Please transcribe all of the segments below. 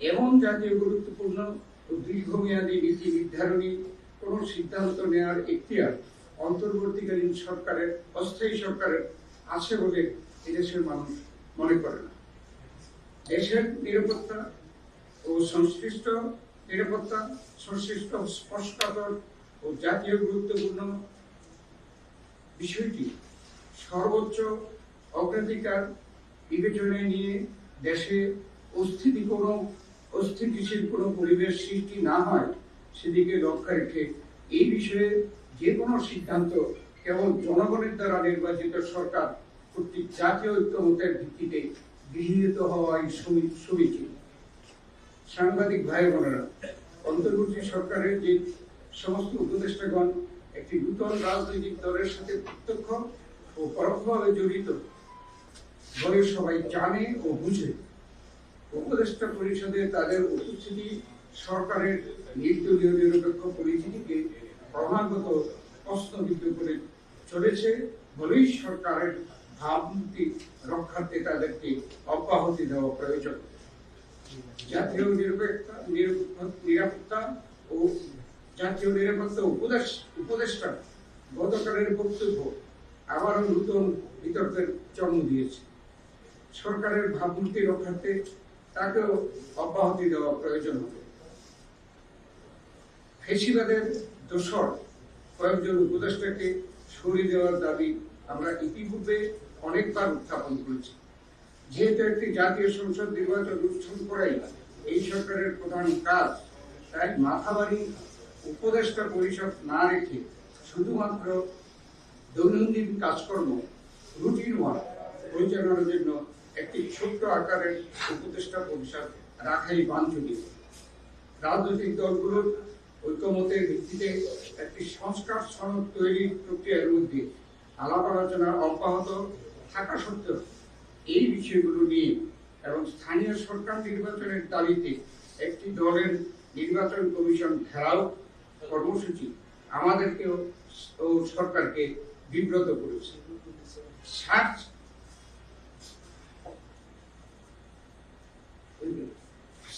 এমন জাতীয় গুরুত্বপূর্ণ ও দীর্ঘমেয়াদী নীতি নির্ধারণী কোন সিদ্ধান্ত নেওয়ার এখতিয়ার অন্তর্বর্তীকালীন সরকারের, অস্থায়ী সরকারের আছে বলে এদেশের মানুষ মনে করে না। দেশের নিরাপত্তা ও সংশ্লিষ্ট নিরাপত্তা, সংশ্লিষ্ট স্পষ্টতর ও জাতীয় গুরুত্বপূর্ণ বিষয়টি সর্বোচ্চ অগ্রাধিকার বিবেচনায় নিয়ে দেশে অস্থিতি কোনো অস্থিতিশীল কোনো পরিবেশ সৃষ্টি না হয়, সেদিকে লক্ষ্য রেখে এই বিষয়ে যে কোনো সিদ্ধান্ত কেবল জনগণের দ্বারা নির্বাচিত সরকার কর্তৃক জাতীয় ঐক্যমতের ভিত্তিতে গৃহীত হওয়াই সুমি- সমীচীন সাংবাদিক ভাই বোনেরা অন্তর্বর্তী সরকারের যে সমস্ত উপদেষ্টাগণ একটি নূতন রাজনৈতিক দলের সাথে প্রত্যক্ষ ও পরোক্ষভাবে জড়িত বলে সবাই জানে ও বুঝে। উপদেষ্টা পরিষদে তাদের উপস্থিতি, সরকারের নির্দলীয় নিরপেক্ষ পরিস্থিতিকে ক্রমাগত প্রশ্নবিদ্ধ করে চলেছে। বলেই সরকারের ভাবমূর্তি রক্ষার্থে তাদেরকে অব্যাহতি দেওয়া প্রয়োজন। জাতীয় নিরপেক্ষতা নিরাপত্তা ও জাতীয় নিরাপত্তা উপদেশ, উপদেষ্টা গতকালের বক্তব্য আবারও নতুন বিতর্কের জন্ম দিয়েছে। সরকারের ভাবমূর্তি রক্ষার্থে তাকেও অব্যাহতি দেওয়া প্রয়োজন হবে। ফেসিবাদের দোসর কয়েকজন উপদেষ্টাকে সরিয়ে দেওয়ার দাবি আমরা ইতিপূর্বে অনেকবার উত্থাপন করেছি। যেহেতু একটি জাতীয় সংসদ নির্বাচন অনুষ্ঠান করাই এই সরকারের প্রধান কাজ, তাই মাথাবাড়ি উপদেষ্টা পরিষদ না রেখে শুধুমাত্র দৈনন্দিন কাজকর্ম, রুটিন ওয়ার্ক পরিচালনার জন্য একটি ছোট্ট আকারের উপদেষ্টা পরিষদ রাখাই বাঞ্ছনীয় রাজনৈতিক দলগুলোর ঐক্যমতের ভিত্তিতে একটি সংস্কার সনদ তৈরির প্রক্রিয়ার মধ্যে আলাপ আলোচনা অব্যাহত থাকা সত্ত্বেও এই বিষয়গুলো নিয়ে এবং স্থানীয় সরকার নির্বাচনের দাবিতে একটি দলের নির্বাচন কমিশন ঘেরাও কর্মসূচি আমাদেরকেও ও সরকারকে বিব্রত করেছে। সার্চ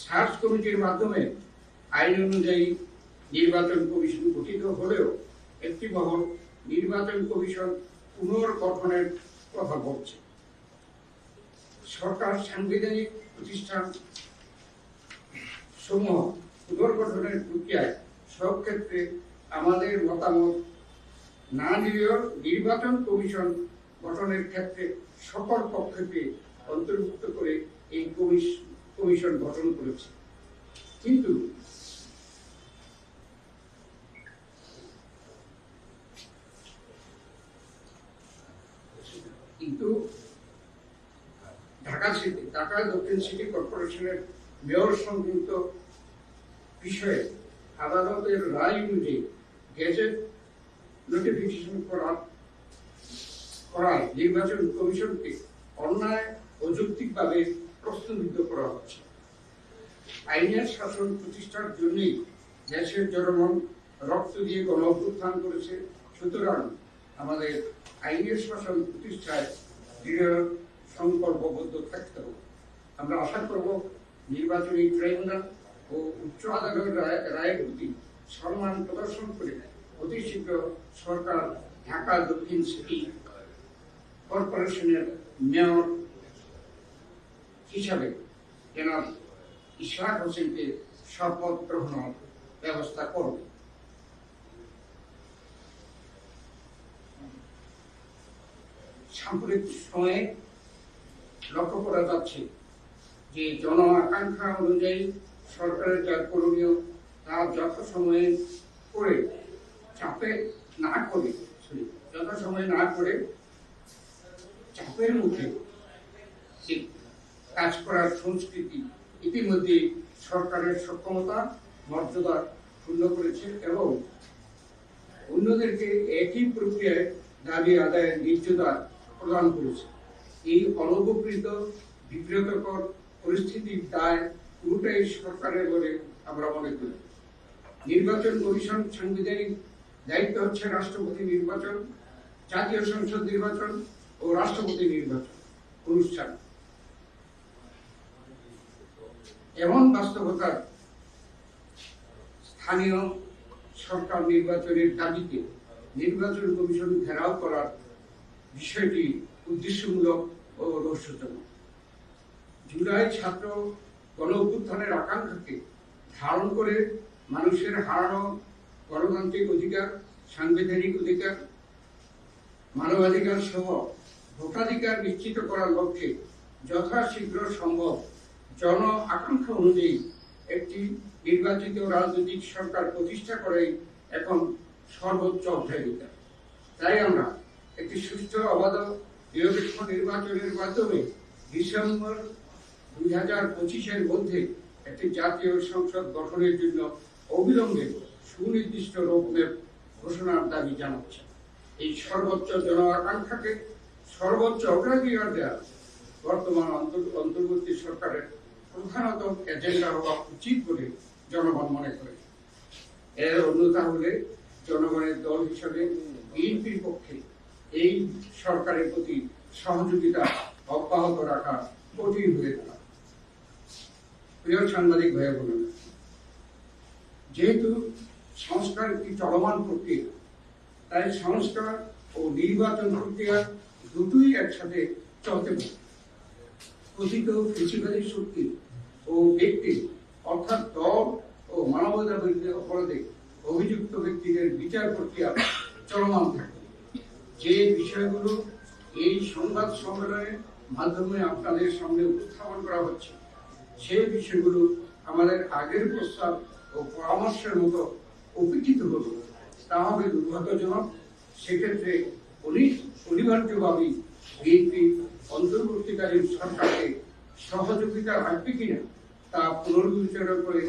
সার্চ কমিটির মাধ্যমে আইন অনুযায়ী নির্বাচন কমিশন গঠিত হলেও একটি মহল নির্বাচন কমিশন পুনর্গঠনের কথা বলছে। সরকার সাংবিধানিক প্রতিষ্ঠান সমূহ পুনর্গঠনের প্রক্রিয়ায় সব ক্ষেত্রে আমাদের মতামত না নিলেও নির্বাচন কমিশন গঠনের ক্ষেত্রে সকল পক্ষকে অন্তর্ভুক্ত করে এই কমিশ- কমিশন গঠন করেছে। কিন্তু কিন্তু ঢাকা সিটি, ঢাকা দক্ষিণ সিটি কর্পোরেশনের মেয়র সংক্রান্ত বিষয়ে আদালতের রায় অনুযায়ী গেজেট নোটিফিকেশন করা করায় নির্বাচন কমিশনকে অন্যায় অযৌক্তিকভাবে প্রশ্নবিদ্ধ করা হচ্ছে। আইনের শাসন প্রতিষ্ঠার জন্যই দেশের জনগণ রক্ত দিয়ে গণ করেছে। সুতরাং আমাদের আইনের শাসন প্রতিষ্ঠায় দৃঢ় সংকল্পবদ্ধ থাকতে হবে। আমরা আশা করব নির্বাচনী ট্রাইব্যুনাল ও উচ্চ আদালতের রায়ের প্রতি সম্মান প্রদর্শন করে অতি শীঘ্র সরকার ঢাকা দক্ষিণ সিটি কর্পোরেশনের মেয়র হিসাবে জনাব ইশরাক হোসেনকে শপথ গ্রহণের ব্যবস্থা করবে। সাম্প্রতিক সময়ে লক্ষ্য করা যাচ্ছে যে জন আকাঙ্ক্ষা অনুযায়ী সরকারের যা করণীয় তা যথাসময়ে করে চাপে না করে যথাসময়ে না করে চাপের মুখে কাজ করার সংস্কৃতি ইতিমধ্যে সরকারের সক্ষমতা, মর্যাদা ক্ষুণ্ণ করেছে এবং অন্যদেরকে একই প্রক্রিয়ায় দাবি আদায়ের নির্যাতন প্রদান করেছে। এই অনুপকৃত বিব্রতকর পরিস্থিতির দায় পুরোটাই সরকারের বলে আমরা মনে করি নির্বাচন কমিশন সাংবিধানিক দায়িত্ব হচ্ছে রাষ্ট্রপতি নির্বাচন, জাতীয় সংসদ নির্বাচন ও রাষ্ট্রপতি নির্বাচন অনুষ্ঠান। এমন বাস্তবতার স্থানীয় সরকার নির্বাচনের দাবিতে নির্বাচন কমিশন ঘেরাও করার বিষয়টি উদ্দেশ্যমূলক ও রহস্যজনক। জুলাই ছাত্র গণ অভ্যুত্থানের আকাঙ্ক্ষাকে ধারণ করে মানুষের হারানো গণতান্ত্রিক অধিকার, সাংবিধানিক অধিকার, মানবাধিকার সহ ভোটাধিকার নিশ্চিত করার লক্ষ্যে যথাশীঘ্র সম্ভব জন আকাঙ্ক্ষা অনুযায়ী একটি নির্বাচিত রাজনৈতিক সরকার প্রতিষ্ঠা করাই এখন সর্বোচ্চ অগ্রাধিকার। তাই আমরা একটি সুষ্ঠু অবাধ নিরপেক্ষ নির্বাচনের মাধ্যমে ডিসেম্বর দুই হাজার পঁচিশের মধ্যে একটি জাতীয় সংসদ গঠনের জন্য অবিলম্বে সুনির্দিষ্ট রোডম্যাপ ঘোষণার দাবি জানাচ্ছে এই সর্বোচ্চ জন আকাঙ্ক্ষাকে সর্বোচ্চ অগ্রাধিকার দেওয়া বর্তমান অন্তর- অন্তর্বর্তী সরকারের প্রধানত এজেন্ডা হওয়া উচিত বলে জনগণ মনে করে। এর অন্যতা হলে জনগণের দল হিসাবে বিএনপির পক্ষে এই সরকারের প্রতি সহযোগিতা অব্যাহত রাখা কঠিন হয়ে দাঁড়ায়। প্রিয় সাংবাদিক ভাই বোনেরা, যেহেতু সংস্কার একটি চলমান প্রক্রিয়া, তাই সংস্কার ও নির্বাচন প্রক্রিয়া দুটোই একসাথে চলতে পারে। কথিত কৃষিবাদী শক্তি ও ব্যক্তি, অর্থাৎ দল ও মানবতা বিরোধী অপরাধে অভিযুক্ত ব্যক্তিদের বিচার প্রক্রিয়া চলমান থাকে। যে বিষয়গুলো এই সংবাদ সম্মেলনের মাধ্যমে আপনাদের সামনে উপস্থাপন করা হচ্ছে সেই বিষয়গুলো আমাদের আগের প্রস্তাব ও পরামর্শের মতো উপেক্ষিত হলো। তা হবে দুর্ভাগ্যজনক। সেক্ষেত্রে অনিবার্যভাবেই বিএনপি অন্তর্বর্তীকালীন সরকারকে সহযোগিতা রাখবে কিনা তা পুনর্বিবেচনা করে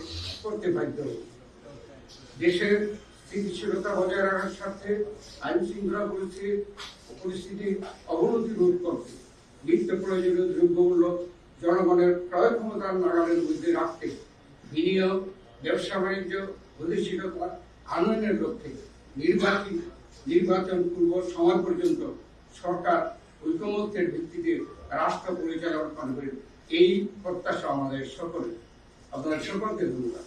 করতে বাধ্য। দেশের স্থিতিশীলতা বজায় রাখার স্বার্থে আইন শৃঙ্খলা পরিস্থিতি পরিস্থিতির অবনতি রোধ করতে, নিত্য প্রয়োজনীয় দ্রব্যমূল্য জনগণের ক্রয় ক্ষমতার নাগালের মধ্যে রাখতে, বিনিয়োগ, ব্যবসা বাণিজ্য গতিশীলতা আনয়নের লক্ষ্যে নির্বাচন নির্বাচন পূর্ব সময় পর্যন্ত সরকার ঐকমত্যের ভিত্তিতে রাষ্ট্র পরিচালনা করবে এই প্রত্যাশা আমাদের সকলের। আপনাদের সকলকে ধন্যবাদ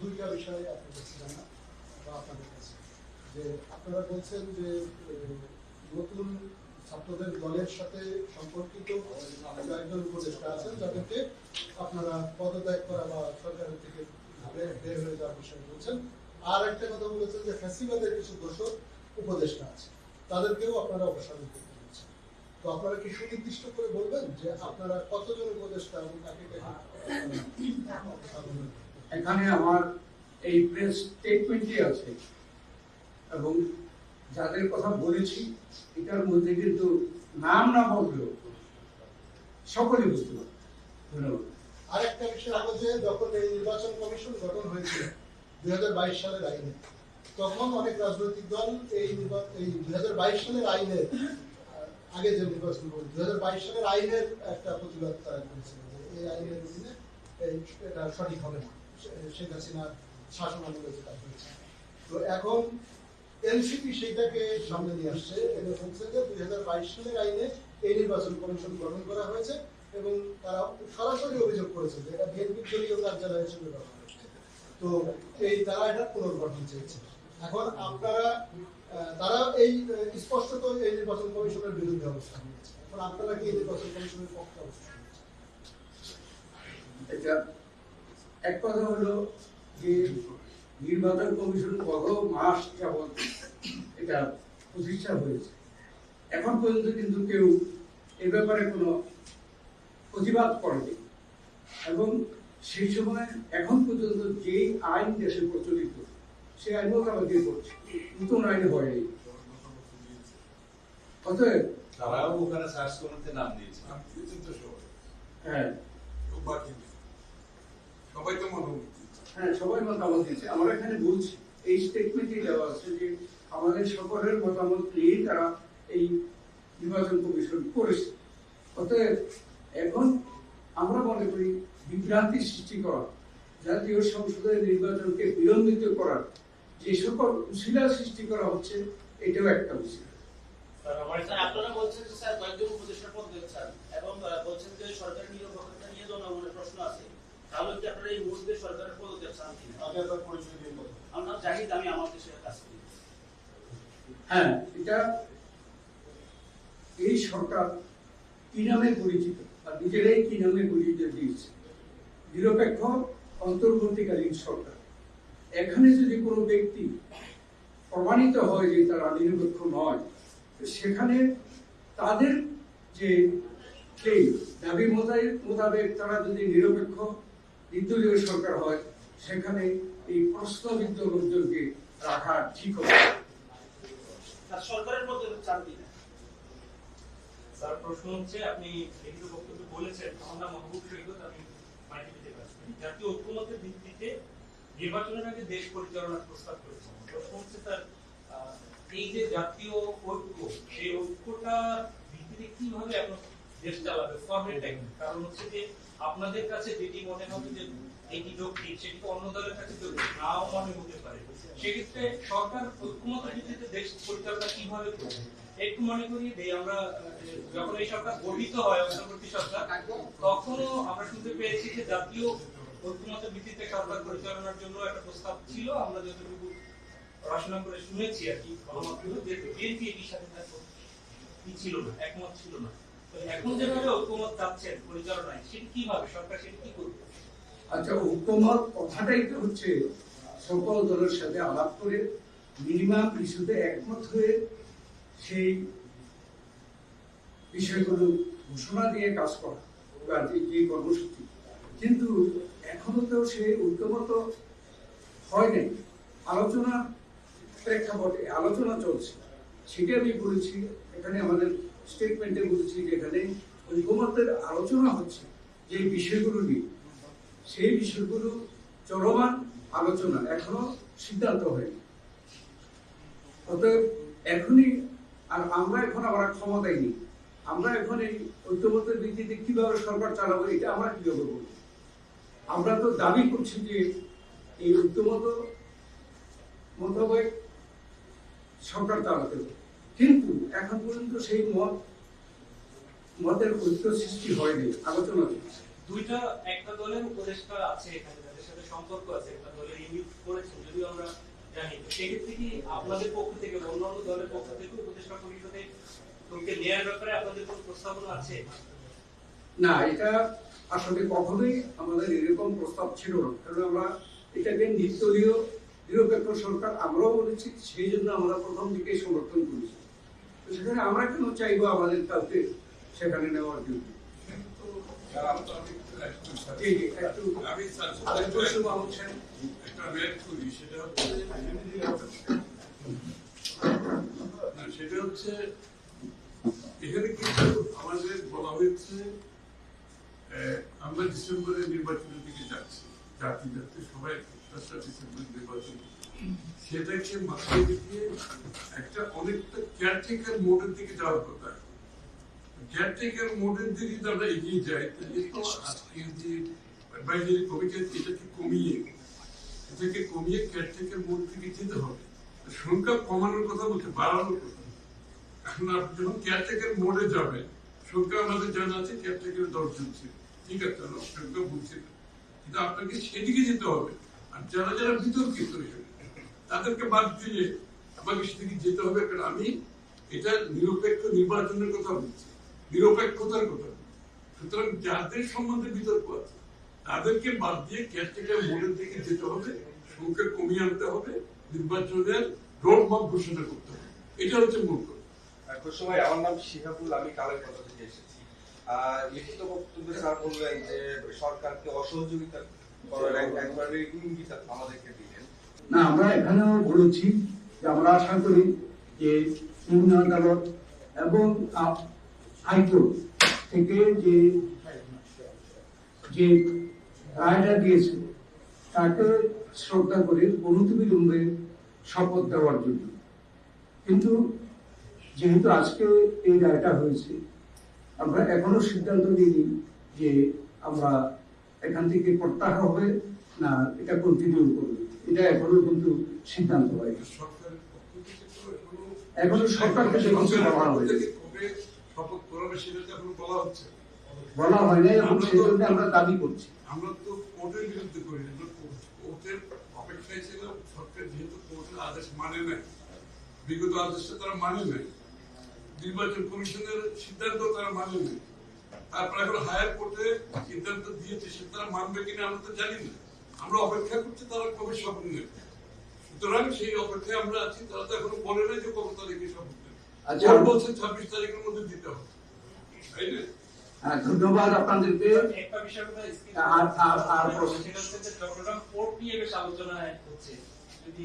দুইটা বিষয়ে আপনার আপনাদের যে আপনারা বলছেন যে নতুন ছাত্রদের দলের সাথে সম্পর্কিত কয়েকজন উপদেষ্টা আছেন, যাদেরকে আপনারা পদত্যাগ করা বা সরকারের থেকে বের হয়ে যাওয়ার বিষয়ে বলছেন। আর একটা কথা বলেছেন যে ফ্যাসিবাদের কিছু দোষক উপদেষ্টা আছে। তাদেরকেও আপনারা অপসারণ করতে বলছেন। তো আপনারা কি সুনির্দিষ্ট করে বলবেন যে আপনারা কতজন উপদেষ্টা এবং কাকে করবেন? এখানে আমার এই প্রেস স্টেটমেন্টই আছে। এবং যাদের কথা বলেছি এটার মধ্যে কিন্তু নাম না বললেও সকলে বুঝতে পারবে। ধন্যবাদ। আরেকটা বিষয় হলো যে যখন এই নির্বাচন কমিশন গঠন হয়েছিল দুই হাজার বাইশ সালের আইনে। তখন অনেক রাজনৈতিক দল এই এই দুই হাজার বাইশ সালের আইনের আগে যে নির্বাচন দুই সালের আইনের একটা প্রতিবাদ তারা করেছিল যে এই আইনের অধীনে এটা সঠিক হবে না। শেখ হাসিনার শাসন আমলে যেটা হয়েছে। তো এখন এনসিপি সেইটাকে সামনে নিয়ে আসছে। এবং বলছে যে দুই হাজার বাইশ সালের আইনে এই নির্বাচন কমিশন গঠন করা হয়েছে এবং তারা সরাসরি অভিযোগ করেছে যে এটা বিএনপি দলীয় কার্যালয় হিসেবে ব্যবহার। তো এই তারা এটা পুনর্গঠন চেয়েছে। এখন আপনারা তারা এই এই নির্বাচন কমিশনের বিরুদ্ধে অবস্থান নিয়েছে। এখন আপনারা কি এই নির্বাচন কমিশনের পক্ষে অবস্থান এটা এক কথা হলো যে নির্বাচন কমিশন কত মাস যাবৎ এটা প্রতিষ্ঠা হয়েছে। এখন পর্যন্ত কিন্তু কেউ এ ব্যাপারে কোনো প্রতিবাদ করেনি। এবং সেই সময় এখন পর্যন্ত যে আইন দেশে প্রচলিত সেই আইন মোকাবেলা করছে। নতুন আইন হয়নি অতএব তারাও ওখানে সার্চ করতে নাম দিয়েছে। হ্যাঁ। সবাই তো হ্যাঁ সবাই মতামত দিচ্ছে আমরা এখানে বলছি এই স্টেটমেন্টে দেওয়া আছে যে আমাদের সকলের মতামত নিয়েই তারা এই নির্বাচন কমিশন করেছে। অতএব এখন আমরা মনে করি বিভ্রান্তি সৃষ্টি করা জাতীয় সংসদের নির্বাচনকে বিলম্বিত করার যে সকল উশিলা সৃষ্টি করা হচ্ছে এটাও একটা বিষয় স্যার আমার স্যার আপনারা বলছেন যে স্যার কয়েকজন উপদেষ্টার পদ দিচ্ছেন এবং বলছেন যে সরকারের নিরপেক্ষতা নিয়ে জনগণের প্রশ্ন আছে তাহলে কি আপনারা এই মুহূর্তে সরকারের পদ দিচ্ছেন আগে আপনার পরিচয়। জাহিদ আমি আমার দেশের হ্যাঁ এটা এই সরকার কি নামে পরিচিত আর নিজেরাই কি নামে পরিচিত দিয়েছে? নিরপেক্ষ অন্তর্বর্তীকালীন সরকার। এখানে যদি কোনো ব্যক্তি প্রমাণিত হয় যে তারা নিরপেক্ষ নয় সেখানে তাদের যে সেই দাবি মোতাবেক তারা যদি নিরপেক্ষ নির্দলীয় সরকার হয় সেখানে এই প্রশ্নবিদ্ধ লোকজনকে রাখা ঠিক হবে। সরকারের পদ চান কিনা স্যার প্রশ্ন হচ্ছে আপনি লিখিত বক্তব্য বলেছেন আমার নাম মাহবুব সৈকত আমি জাতীয় ঐক্যমতের ভিত্তিতে নির্বাচনের আগে দেশ পরিচালনার প্রস্তাব করেছেন প্রশ্ন হচ্ছে আহ, এই যে জাতীয় ঐক্য সেই ঐক্যটা ভিত্তিতে কীভাবে আপনার দেশ চালাবে? ফর্মেটটা কি? কারণ হচ্ছে যে আপনাদের কাছে যেটি মনে হবে যে এটি যৌক্তিক সেটি অন্য দলের কাছে যৌক্তিক নাও মনে হতে পারে। সেক্ষেত্রে সরকার ঐক্যমতের ভিত্তিতে দেশ পরিচালনা কীভাবে করবে? একটু মনে করি যে আমরা যখন এই সরকার গঠিত হয় অন্তর্বর্তী সরকার তখনও আমরা শুনতে পেয়েছি যে জাতীয় ভিত্তিতে পরিচালনার জন্য একটা প্রস্তাব ছিল। আমরা যতটুকু করে শুনেছি আর কি বিএনপি এটির সাথে ছিল না, একমত ছিল না। এখন যেভাবে চাচ্ছেন পরিচালনায় কীভাবে, সরকার কি করবে? আচ্ছা কথাটাই তো হচ্ছে, সকল দলের সাথে আলাপ করে মিনিমাম ইস্যুতে একমত হয়ে সেই বিষয়গুলো ঘোষণা দিয়ে কাজ করা কর্মসূচি। কিন্তু এখনও তো সেই ঐক্যমত হয় নাই আলোচনা প্রেক্ষাপটে আলোচনা চলছে। সেটা আমি বলেছি, এখানে আমাদের স্টেটমেন্টে বলেছি যে এখানে আলোচনা হচ্ছে যে বিষয়গুলো নিয়ে। সেই বিষয়গুলো চলমান আলোচনা এখনও সিদ্ধান্ত হয়নি। অতএব এখনই আর আমরা এখন আবার ক্ষমতায় নেই। আমরা এখন এই ঐক্যমতের ভিত্তিতে কীভাবে সরকার চালাবো, এটা আমরা কীভাবে বলব? আমরা তো দাবি করছি যে এই মোতাবেক সরকার চালাতে কিন্তু এখন পর্যন্ত সেই মত মতের ঐক্য সৃষ্টি হয়নি আলোচনা দুইটা একটা দলের উপদেষ্টা আছে এখানে যাদের সাথে সম্পর্ক আছে একটা দলের ইউনিট করেছেন যদিও আমরা জানি সেক্ষেত্রে কি আপনাদের পক্ষ থেকে অন্যান্য দলের পক্ষ থেকে উপদেষ্টা পরিষদে নেয়ার ব্যাপারে আপনাদের কোনো প্রস্তাবনা আছে? না এটা আসলে কখনোই আমাদের এরকম প্রস্তাব ছিল না। কারণ আমরা এটাকে নির্দলীয় নিরপেক্ষ সরকার আমরাও বলেছি সেই জন্য আমরা প্রথম দিকে সমর্থন করেছি। তো সেখানে আমরা কেন চাইব আমাদের কাউকে সেখানে নেওয়ার জন্য? সেটা হচ্ছে এখানে কিন্তু আমাদের বলা হয়েছে আমরা ডিসেম্বরে নির্বাচনের দিকে যাচ্ছি। জাতি যাতে সবাই দশটা ডিসেম্বর নির্বাচন। সেটাকে মাথায় রেখে একটা অনেকটা কেয়ারটেকার মোডের দিকে যাওয়ার কথা। মোডের দিকে আমরা এগিয়ে যাই, তাহলে তো আজকের যে অ্যাডভাইজারি এটাকে কমিয়ে এটাকে কমিয়ে মোড থেকে যেতে হবে। সংখ্যা কমানোর কথা বলছে, বাড়ানোর কথা। এখন আপনি যখন কেয়ারটেকার মোডে যাবেন, সংখ্যা আমাদের জানা আছে কেয়ারটেকার দশজন ছিল। ঠিক আছে বুঝছি না কিন্তু আপনাকে সেদিকে যেতে হবে। আর যারা যারা বিতর্কিত তাদেরকে বাদ দিয়ে আমাকে সেদিকে যেতে হবে। কারণ আমি এটা নিরপেক্ষ নির্বাচনের কথা বলছি। নিরপেক্ষতার কথা সুতরাং যাদের সম্বন্ধে বিতর্ক আছে, তাদেরকে বাদ দিয়ে কেয়ারটেকার মোড়ের দিকে যেতে হবে সংখ্যা কমিয়ে আনতে হবে, নির্বাচনের রোড ম্যাপ ঘোষণা করতে হবে। এটা হচ্ছে মূল কথা। ভাই আমার নাম শিহাবুল, আমি কালের কথা থেকে এসেছি। লিখিত বক্তব্যে স্যার বললেন যে সরকারকে অসহযোগিতা করার এক- এক ইঙ্গিত আমাদেরকে দিলেন? না, আমরা এখানেও বলেছি যে আমরা আশা করি যে আদালত এবং হাইকোর্ট থেকে যে যে রায়টা দিয়েছে, তাকে শ্রদ্ধা করে অনতিবিলম্বে শপথ দেওয়ার জন্য। কিন্তু যেহেতু আজকে এই রায়টা হয়েছে আমরা এখনও সিদ্ধান্ত নিইনি যে আমরা এখান থেকে প্রত্যাহার হবে না এটা কন্টিনিউ করবে। এটা এখনও কিন্তু সিদ্ধান্ত তো এখনও এখনও সরকার থেকে কিছু বলা তো বলা হচ্ছে না। বলা হয়নি এবং সেই জন্য আমরা দাবি করছি। আমরা তো কোর্টের বিরুদ্ধে করি না। কোর্টের অপেক্ষায় ছিলাম সরকার যেহেতু কোর্টের আদেশ মানে নাই। বিগত আদেশটা তারা মানে নাই। নির্বাচন কমিশনের সিদ্ধান্ত তারা মানে নাই তারপর এখন হায়ার কোর্টে সিদ্ধান্ত দিয়েছে সে তারা মানবে কিনা আমরা তো জানি না। আমরা অপেক্ষা করছি তারা কবে শপথ নেবে। সুতরাং সেই অপেক্ষায় আমরা আছি তারা তো এখনও বলে নাই যে কত তারিখে শপথ নেবে। আচ্ছা। বলছে ছাব্বিশ তারিখের মধ্যে দিতে হবে। তাই না? হ্যাঁ, ধন্যবাদ আপনাদেরকে। আর- আর- আর চট্টগ্রাম পোর্ট নিয়ে বেশ আলোচনা হচ্ছে। যদি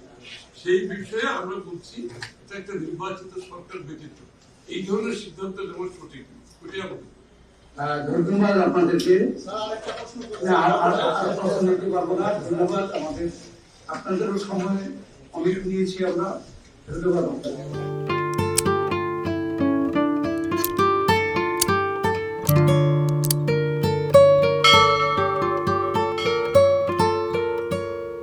সেই বিষয়ে আমরা বলছি, এটা একটা নির্বাচিত সরকার ব্যতীত। এই ধরনের সিদ্ধান্ত নেওয়া সঠিক ধন্যবাদ আপনাদেরকে। ধন্যবাদ আমাদের। আপনাদেরও সময় অনেক নিয়েছি আমরা। ধন্যবাদ আপনাদের।